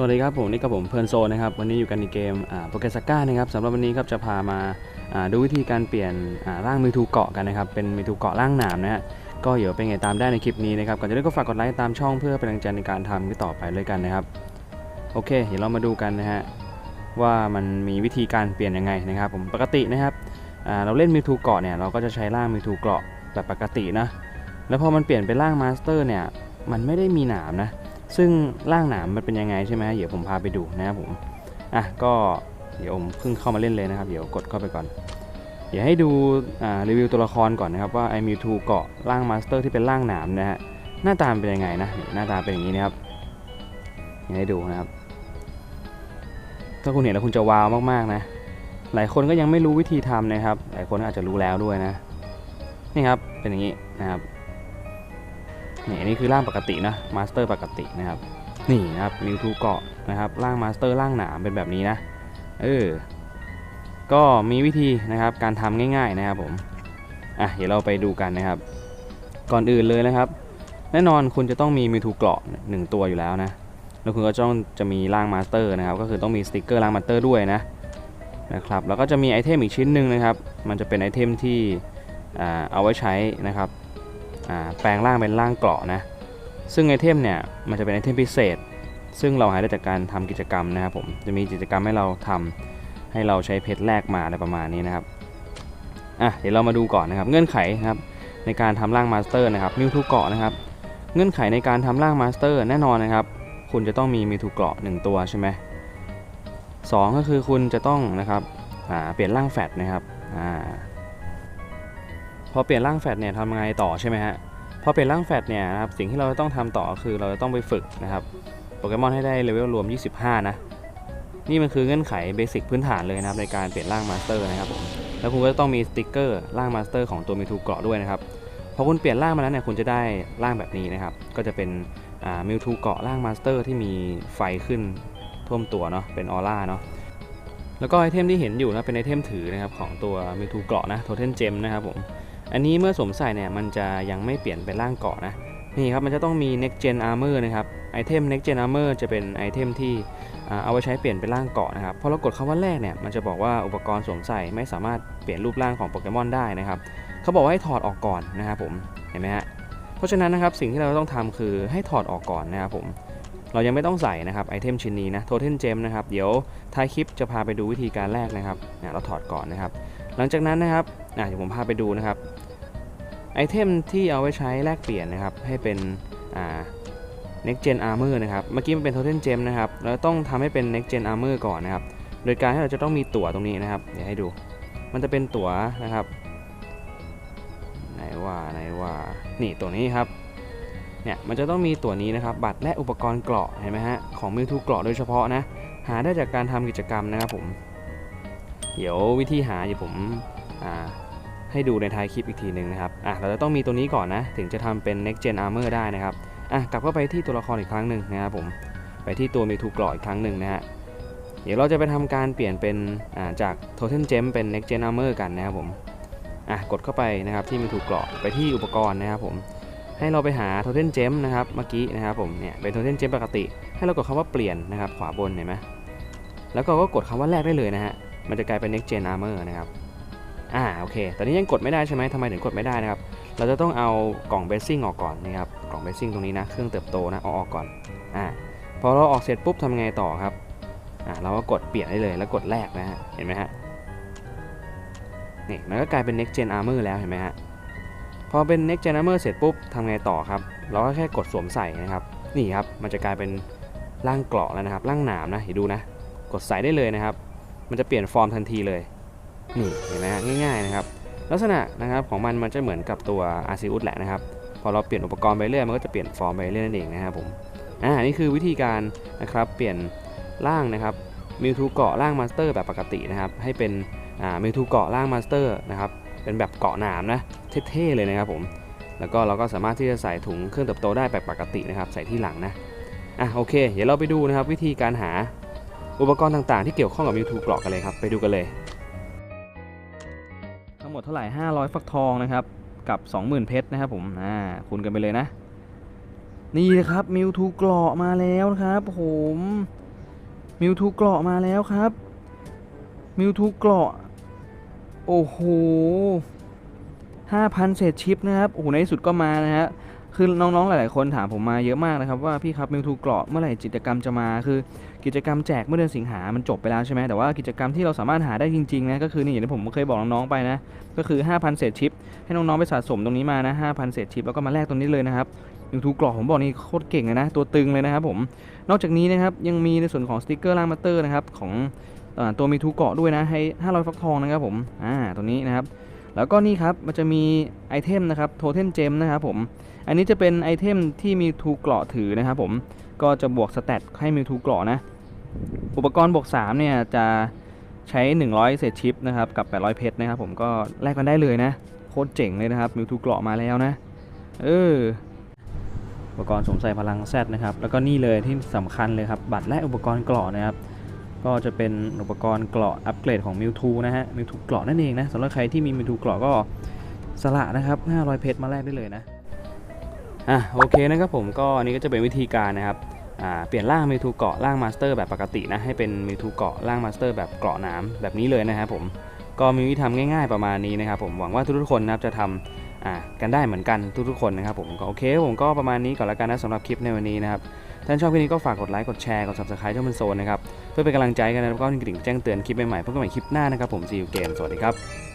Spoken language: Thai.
สวัสดีครับผมนี่กับผมเพลิร์นโซนะครับวันนี้อยู่กันในเกมโปเกสก้านะครับสำหรับวันนี้ครับจะพามาาดูวิธีการเปลี่ยนร่างมิทูเกาะกันนะครับเป็นมิทูเกาะร่างหนามนะฮะก็เดี๋ยวเป็นไงตามได้ในคลิปนี้นะครับก่อนจะเริ่มก็ฝากกดไลค์ตามช่องเพื่อเป็นกำลังใจในการทำต่อไปเลยกันนะครับโอเค เดี๋ยวเรามาดูกันนะฮะว่ามันมีวิธีการเปลี่ยนยังไงนะครับผมปกตินะครับเราเล่นมิทูเกาะเนี่ยเราก็จะใช้ร่างมิทูเกาะแบบปกตินะแล้วพอมันเปลี่ยนเป็นร่างมาสเตอร์เนี่ยมันไม่ได้มีหนามนะ ซึ่งร่างหนามมันเป็นยังไงใช่ไหมเดี๋ยวผมพาไปดูนะครับผมอะก็เดี๋ยวผมเพิ่งเข้ามาเล่นเลยนะครับ เดี๋ยวกดเข้าไปก่อน เดี๋ยวให้ดูรีวิวตัวละครก่อนนะครับว่าไอมิวทูเกาะร่างมาสเตอร์ที่เป็นร่างหนามนะฮะหน้าตาเป็นยังไงนะหน้าตาเป็นอย่างนี้นะครับเดี๋ยวให้ดูนะครับ ถ้าคุณเห็นแล้วคุณจะว้าวมากๆนะ หลายคนก็ยังไม่รู้วิธีทำนะครับ หลายคนอาจจะรู้แล้วด้วยนะ นี่ครับเป็นอย่างนี้นะครับ นี่อันนี้คือร่างปกตินะมาสเตอร์ปกตินะครับนี่นะครับมิวทูเกาะนะครับร่างมาสเตอร์ร่างหนามเป็นแบบนี้นะเออก็มีวิธีนะครับการทำง่ายๆนะครับผมอะเดี๋ยวเราไปดูกันนะครับ ก่อนอื่นเลยนะครับ แน่นอนคุณจะต้องมีมิวทูเกาะหนึ่งตัวอยู่แล้วนะแล้วคุณก็ต้องจะมีร่างมาสเตอร์นะครับก็คือต้องมีสติกเกอร์ร่างมาสเตอร์ด้วยนะนะครับแล้วก็จะมีไอเทมอีกชิ้นหนึ่งนะครับ มันจะเป็นไอเทมที่อ่าเอาไว้ใช้นะครับ แปลงร่างเป็นร่างเกราะนะ ซึ่งไอเทมเนี่ยมันจะเป็นไอเทมพิเศษ ซึ่งเราหาได้จากการทำกิจกรรมนะครับผม จะมีกิจกรรมให้เราทำให้เราใช้เพชรแลกมาอะไรประมาณนี้นะครับ อะเดี๋ยวเรามาดูก่อนนะครับ เงื่อนไขนะครับในการทำร่างมาสเตอร์นะครับมิวทูเกาะนะครับ เงื่อนไขในการทำร่างมาสเตอร์แน่นอนนะครับ คุณจะต้องมีมิวทูเกราะหนึ่งตัวใช่ไหมสองก็คือคุณจะต้องนะครับเปลี่ยนร่างแฟตนะครับอ่า พอเปลี่ยนร่างแฟตเนี่ยทำไงต่อใช่ไหมฮะพอเปลี่ยนร่างแฟตเนี่ยนะครับสิ่งที่เราจะต้องทำต่อคือเราจะต้องไปฝึกนะครับโปเกมอนให้ได้เลเวลรวม 25 นะ นี่มันคือเงื่อนไขเบสิกพื้นฐานเลยนะครับในการเปลี่ยนร่างมาสเตอร์นะครับผมแล้วคุณก็จะต้องมีสติกเกอร์ร่างมาสเตอร์ของตัวมิทูเกาะด้วยนะครับพอคุณเปลี่ยนร่างมาแล้วเนี่ยคุณจะได้ร่างแบบนี้นะครับ ก็จะเป็นมิวทูเกาะร่างมาสเตอร์ที่มีไฟขึ้นท่วมตัวเนาะเป็นออร่าเนาะแล้วก็ไอเทมที่เห็นอยู่นะเป็นไอเทมถือนะครับของตัวมิวทูเกาะนะโทเทนเจมนะครับผม อันนี้เมื่อสวมใส่เนี่ยมันจะยังไม่เปลี่ยนเป็นร่างเกาะนะนี่ครับมันจะต้องมี next gen armor นะครับไอเทม next gen armor จะเป็นไอเทมที่เอาไว้ใช้เปลี่ยนเป็นร่างเกาะนะครับพอเรากดคำว่าแรกเนี่ยมันจะบอกว่าอุปกรณ์สวมใส่ไม่สามารถเปลี่ยนรูปร่างของโปเกมอนได้นะครับเขาบอกว่าให้ถอดออกก่อนนะครับผมเห็นไหมฮะเพราะฉะนั้นนะครับสิ่งที่เราต้องทำคือให้ถอดออกก่อนนะครับผมเรายังไม่ต้องใส่นะครับไอเทมชิ้นนี้นะโทเทนเจมนะครับเดี๋ยวท้ายคลิปจะพาไปดูวิธีการแรกนะครับเนี่ยเราถอดก่อนนะครับ หลังจากนั้นนะครับ่ะเดี๋ยวผมพาไปดูนะครับไอเทมที่เอาไว้ใช้แลกเปลี่ยนนะครับให้เป็นอ่า next gen armor นะครับเมื่อกี้มันเป็น totem gem นะครับเราต้องทำให้เป็น next gen armor ก่อนนะครับ โดยการที่เราจะต้องมีตั๋วตรงนี้นะครับ เดี๋ยวให้ดู มันจะเป็นตั๋วนะครับไหนว่าไหนว่านี่ตัวนี้ครับเนี่ยมันจะต้องมีตั๋วนี้นะครับ บัตรและอุปกรณ์เกราะเห็นไหมฮะของมิวทูเกราะโดยเฉพาะนะหาได้จากการทำกิจกรรมนะครับผม เดี๋ยววิธีหาเดี๋ยวผมอ่า ให้ดูในท้ายคลิปอีกทีหนึ่งนะครับอะเราจะต้องมีตัวนี้ก่อนนะ ถึงจะทำเป็น next gen armor ได้นะครับอะกลับเข้าไปที่ตัวละครอีกครั้งหนึ่งนะครับผมไปที่ตัวเมทูกรออีกครั้งหนึ่งนะฮะเดี๋ยวเราจะไปทำการเปลี่ยนเป็นอ่าจาก totem gem เป็น next gen armor กันนะครับผมอะกดเข้าไปนะครับที่เมทูกรอไปที่อุปกรณ์นะครับผมให้เราไปหา totem gem นะครับเมื่อกี้นะครับผมเนี่ยเป็น totem gem ปกติ ให้เรากดคำว่าเปลี่ยนนะครับขวาบนเห็นไหมแล้วก็ก็กดคำว่าแรกได้เลยนะฮะมันจะกลายเป็น next gen armor นะครับ อ่าโอเคตอนนี้ยังกดไม่ได้ใช่ไหมทำไมถึงกดไม่ได้นะครับ เราจะต้องเอากล่องเบสซิ่งออกก่อนนะครับ กล่องเบสซิ่งตรงนี้นะ เครื่องเติบโตนะเอาออกก่อน อ่า พอเราออกเสร็จปุ๊บทำไงต่อครับ อ่า เราก็กดเปลี่ยนได้เลย แล้วกดแรกนะฮะ เห็นไหมฮะ นี่ มันก็กลายเป็น next gen armor แล้ว เห็นไหมฮะ พอเป็น next gen armor เสร็จปุ๊บทำไงต่อครับ เราก็แค่กดสวมใส่นะครับ นี่ครับ มันจะกลายเป็นร่างเกราะแล้วนะครับ ร่างหนามนะเดี๋ยวดูนะ กดใส่ได้เลยนะครับ มันจะเปลี่ยนฟอร์มทันทีเลย นี่เห็นไหมง่ายๆนะครับ ลักษณะนะครับของมันมันจะเหมือนกับตัวอาซิอุสแหละนะครับ พอเราเปลี่ยนอุปกรณ์ไปเรื่อยมันก็จะเปลี่ยนฟอร์มไปเรื่อยนั่นเองนะครับผมอ่านี่คือวิธีการนะครับเปลี่ยนร่างนะครับมิวทูเกาะร่างมาสเตอร์แบบปกตินะครับ ให้เป็นอ่ามิวทูเกาะร่างมาสเตอร์นะครับเป็นแบบเกาะหนามนะเท่ๆเลยนะครับผมแล้วก็เราก็สามารถที่จะใส่ถุงเครื่องเติบโตได้แบบปกตินะครับ ใส่ที่หลังนะอะโอเค เดี๋ยวเราไปดูนะครับวิธีการหาอุปกรณ์ต่างๆ ที่เกี่ยวข้องกับมิวทูเกาะกันเลยครับไปดูกันเลย มดเท่าไหร่ 500 ฟักทองนะครับ กับ 20,000 เพชรนะครับผมอ่าคูณกันไปเลยนะ นี่นะครับมิวทูเกราะมาแล้วนะครับผมมิวทูเกราะมาแล้วครับมิวทูเกราะโอ้โห5,000 เศษชิปนะครับโอ้โหในที่สุดก็มานะฮะ คือน้องๆหลายๆคนถามผมมาเยอะมากนะครับว่าพี่ครับมิวทูเกราะเมื่อไหร่กิจกรรมจะมาคือกิจกรรมแจกเมื่อเดือนสิงหา มันจบไปแล้วใช่ไหมแต่ว่ากิจกรรมที่เราสามารถหาได้จริงๆนะก็คือนี่อย่างที่ผมเคยบอกน้องๆไปนะก็คือ 5,000 เศษชิป ให้น้องๆไปสะสมตรงนี้มานะ5,000 เศษชิปแล้วก็มาแลกตรงนี้เลยนะครับยูทูกรอกผมบอกนี่โคตรเก่งเลยนะ ตัวตึงเลยนะครับผม นอกจากนี้นะครับยังมีในส่วนของสติกเกอร์ล่างมาเตอร์นะครับของอตัวมีทูเกาะด้วยนะให้ 500 ฟักทองนะครับผมอ่าตัวนี้นะครับ แล้วก็นี่ครับมันจะมีไอเทมนะครับโทเทนเจมนะครับผม อันนี้จะเป็นไอเทมที่มีทูเกราะถือนะครับผมก็จะบวกสเตตให้มีทูเกราะนะ อุปกรณ์บวก3เนี่ยจะใช้ 100 เศษชิปนะครับกับ 800 เพชรนะครับผมก็แลกกันได้เลยนะโคตรเจ๋งเลยนะครับมิวทูเกราะมาแล้วนะ เอออุปกรณ์สวมใส่พลังแซดนะครับ แล้วก็นี่เลยที่สำคัญเลยครับ บัตรและอุปกรณ์เกราะนะครับ ก็จะเป็นอุปกรณ์เกราะอัปเกรดของมิวทูนะฮะมิวทูเกราะนั่นเองนะสำหรับใครที่มีมิวทูเกราะก็สละนะครับ 500 เพชรมาแลกได้เลยนะ อะโอเคนะครับผมก็อันนี้ก็จะเป็นวิธีการนะครับเปลี่ยนร่างมิวทูเกาะร่างมาสเตอร์แบบปกตินะให้เป็นมิวทูเกาะร่างมาสเตอร์แบบเกาะน้ำแบบนี้เลยนะครับผมก็มีวิธีทำง่ายๆประมาณนี้นะครับผมหวังว่าทุกๆคนนะครับจะทำอ่ากันได้เหมือนกันทุกๆคนนะครับผมก็โอเคผมก็ประมาณนี้ก่อนละกันนะสำหรับคลิปในวันนี้นะครับท่านชอบคลิปนี้ก็ฝากกดไลค์กดแชร์กด subscribe ช่องมันโซนนะครับเพื่อเป็นกำลังใจกันนะแล้วก็กระดิ่งแจ้งเตือนคลิปใหม่ๆพบกันใหม่คลิปหน้านะครับผมซีอูเกมสวัสดีครับ